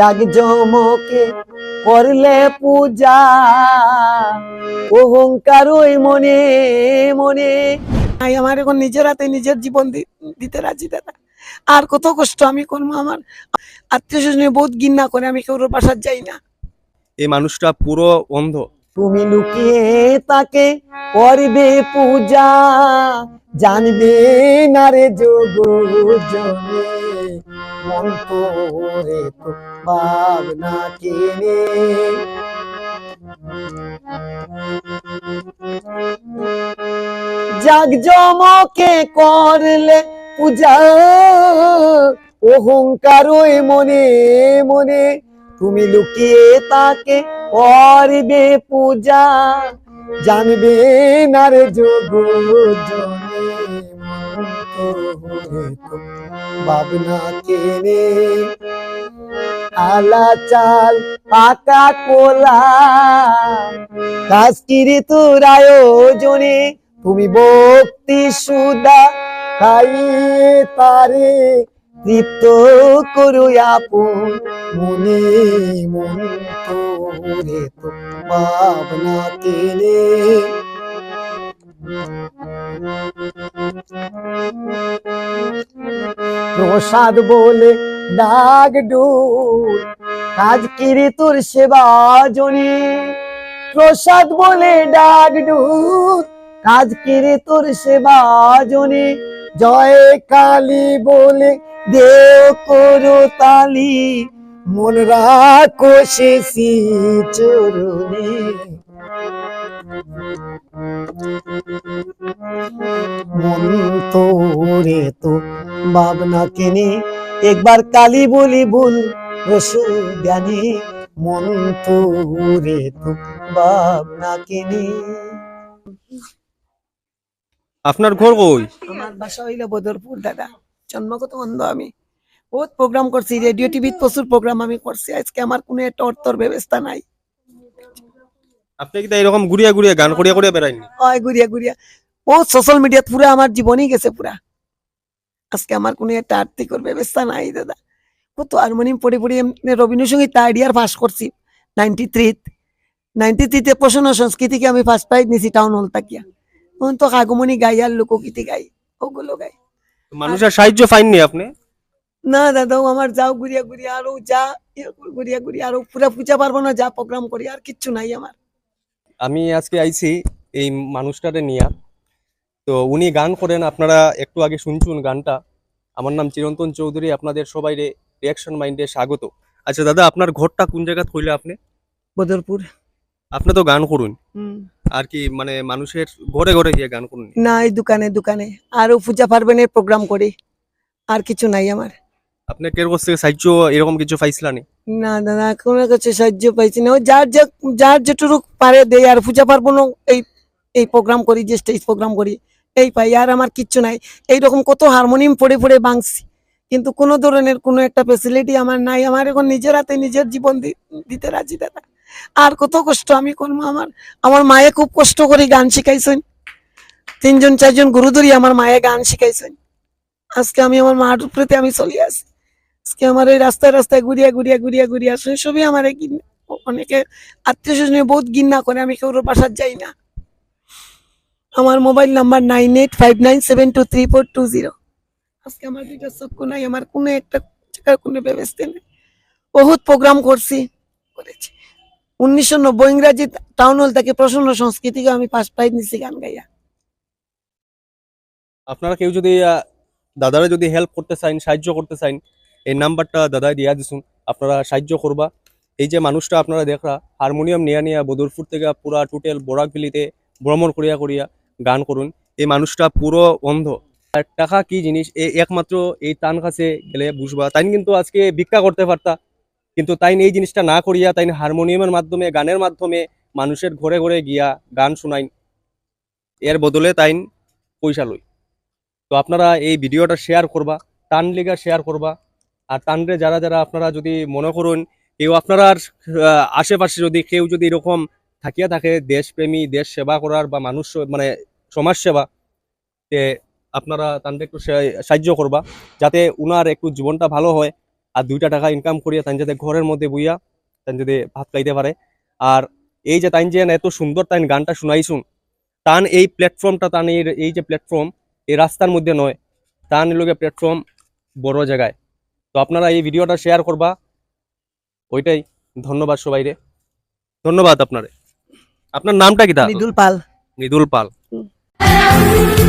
জাগ জমকে করলে পূজা। অহংকার ওই মনে মনে। আমার এখন নিজের হাতে নিজের জীবন দিতে রাজি দাদা আর কত কষ্ট আমি করব আমার। আত্মীয় স্বজনে বহুত ঘৃণা করে আমি কেউ বাসার যাই না। এই মানুষটা পুরো অন্ধ। তুমি লুকিয়ে তাকে করবে পূজা। জানবে না রে যোগ জনে মন তোরে তো ভাবনা কেনে। জাগ জমকে করলে পূজা, অহংকার ওই মনে মনে, তুমি লুকিয়ে তাকে করবে পূজা। জানবে না রে যোগ। ভাবনা কেনে আলা চাল পাকা কোলা। কাজকিরি তোর আয়োজনে তুমি ভক্তি সুদা খাই তারে তৃপ্ত করো আপন মনে মন তোরে তো ভাবনা কেনে প্রসাদ বলে ডাক ডুল। কাজ কিরে তোর সেবা জনে? প্রসাদ বলে ডাক ডুল। কাজ কিরে তোর সেবা জনে? জয় কালী বলে দেও করো তালি। মন রাখো চরণে মন তোরে তো ভাবনা কেনে একবার কালী বলি ভুল রসু জ্ঞানী মন তোরে তো ভাবনা কেনে। আপনার ঘর কই? আমার বাসা হইল বদরপুর দাদা। জন্মগত অন্ধ আমি। বহুত প্রোগ্রাম করছি রেডিও টিভিত প্রচুর প্রোগ্রাম আমি করছি। আজকে আমার কোনো একটা অর্থর ব্যবস্থা নাই। আপনি কি তাই এরকম ঘুরিয়া ঘুরিয়া গান করিয়া করিয়া বেড়াইনি হয় গুড়িয়া গুড়িয়া। বহুত সোশ্যাল মিডিয়াত পুরা আমার জীবনই গেছে পুরা। আজকে আমার কোনো একটা আর্থিকর ব্যবস্থা নাই দাদা। কত হারমোনিয়াম পড়ে পড়ে রবীন্দ্রসঙ্গীত থার্ড ইয়ার পাস করছি নাইনটি থ্রিত নাইনটি থ্রিতে প্রশ্ন সংস্কৃতিকে আমি ফার্স্ট প্রাইজ নিছি টাউন হল তাকিয়া। তখন তো আগমনী গাই আর লোকগীতি গাই ওগুলো গাই। মানুষের সাহায্য পাইননি আপনি? না দাদাও আমার যাও ঘুরিয়া ঘুরিয়া আরও যা ঘুরিয়া ঘুরিয়া আরও পুরা পূজা পারব না যা প্রোগ্রাম করি আর কিচ্ছু নাই আমার। আমি আজকে আইছি এই মানুষটারে নিয়া। তো উনি গান করেন আপনারা একটু আগে শুনছুন গানটা। আমার নাম চিরন্তন চৌধুরী আপনাদের সবাই রিয়াকশন মাইন্ডে স্বাগত। আচ্ছা দাদা আপনার ঘরটা কোন জায়গা থইলে আপনি? বদরপুর। আপনি তো গান করুন। আর কি মানে মানুষের ঘরে ঘরে গিয়ে গান করুন। না এই দোকানে দোকানে। আরও পূজা পার্বণের প্রোগ্রাম করি। আর কিছু নাই আমার। আপনি কের কাছ থেকে সাহায্য এরকম কিছু পাইছিলানি না? দাদা কোনো কাছে সাহায্য পাইছি না। যার যে যার যেটুকু পারে দেয় আর পূজা পার্বণ এই এই প্রোগ্রাম করি যে স্টেজ প্রোগ্রাম করি। এই পাই আর আমার কিচ্ছু নাই। এইরকম কত হারমোনিয়াম পড়ে পড়ে বাংছি কিন্তু কোনো ধরনের কোনো একটা ফেসিলিটি আমার নাই। আমার এখন নিজের হাতে নিজের জীবন দিতে রাজি দাদা আর কত কষ্ট আমি করব আমার। আমার মায়ে খুব কষ্ট করে গান শিখাইছেন। তিনজন, চারজন গুরু ধরি আমার মায়ে গান শিখাইছেন। আজকে আমি আমার মার প্রতি আমি চলে আসি। আজকে আমার এই রাস্তায় রাস্তায় ঘুরিয়া ঘুরিয়া ঘুরিয়া ঘুরিয়া শৈশবে আমার এই অনেকে আত্মীয় স্বজনে বহুত ঘৃণা করে। আমি কেউ বাসার যাই না। আমার mobile number nine eight five nine seven two three four two zero. আজকে আমার দুইটা চক্ষু নাই, আমার কোনো একটা জায়গার কোনো ব্যবস্থা নেই। বহুত প্রোগ্রাম করছি, করেছি। উনিশশো নব্বই ইংরাজি টাউন হল থেকে প্রসন্ন সংস্কৃতিকে আমি ফার্স্ট প্রাইজ নিছি গান গাইয়া। আপনারা কেউ যদি দাদারা যদি হেল্প করতে চান সাহায্য করতে চান এই নাম্বারটা দাদা দিয়া দিছুন। আপনারা সাহায্য করবা। এই যে মানুষটা আপনারা দেখরা, হারমোনিয়াম নিয়া নিয়া বদরপুর থেকে পুরা টোটাল বরাকবিলিতে ভ্রমণ করিয়া করিয়া গান করুন। এই মানুষটা পুরো অন্ধ। আর টাকা কি জিনিস? এ একমাত্র এই তান কাছে গেলে বুঝবা। তাই কিন্তু আজকে ভিক্ষা করতে পারতা। কিন্তু তাই এই জিনিসটা না করিয়া তাই হারমোনিয়ামের মাধ্যমে, গানের মাধ্যমে মানুষের ঘরে ঘরে গিয়া গান শোনাইন। এর বদলে তাইন পয়সা লই। তো আপনারা এই ভিডিওটা শেয়ার করবা টান লিগা শেয়ার করবা। আর টানরে যারা যারা আপনারা যদি মনে করুন, কেউ আপনার আশেপাশে যদি কেউ যদি এরকম থাকিয়া থাকে, দেশপ্রেমী, দেশ সেবা করার বা মানুষ মানে সমাজ সেবা তে আপনারা তানরে একটু সাহায্য করবা যাতে উনার একটু জীবনটা ভালো হয় আর দুইটা টাকা ইনকাম করিয়া তাই যাতে ঘরের মধ্যে বইয়া তাই যাতে ভাত খাইতে পারে। আর এই যে তাই যে এত সুন্দর তাই গানটা শুনাইছুন তান এই প্ল্যাটফর্মটা তান এই যে প্ল্যাটফর্ম এই রাস্তার মধ্যে নয় তান লোকে প্ল্যাটফর্ম বড় জায়গায়। তো আপনারা এই ভিডিওটা শেয়ার করবা। ওইটাই ধন্যবাদ সবাইরে। ধন্যবাদ আপনারে। আপনার নামটা কি তা মৃদুল পাল। মৃদুল পাল। Thank you.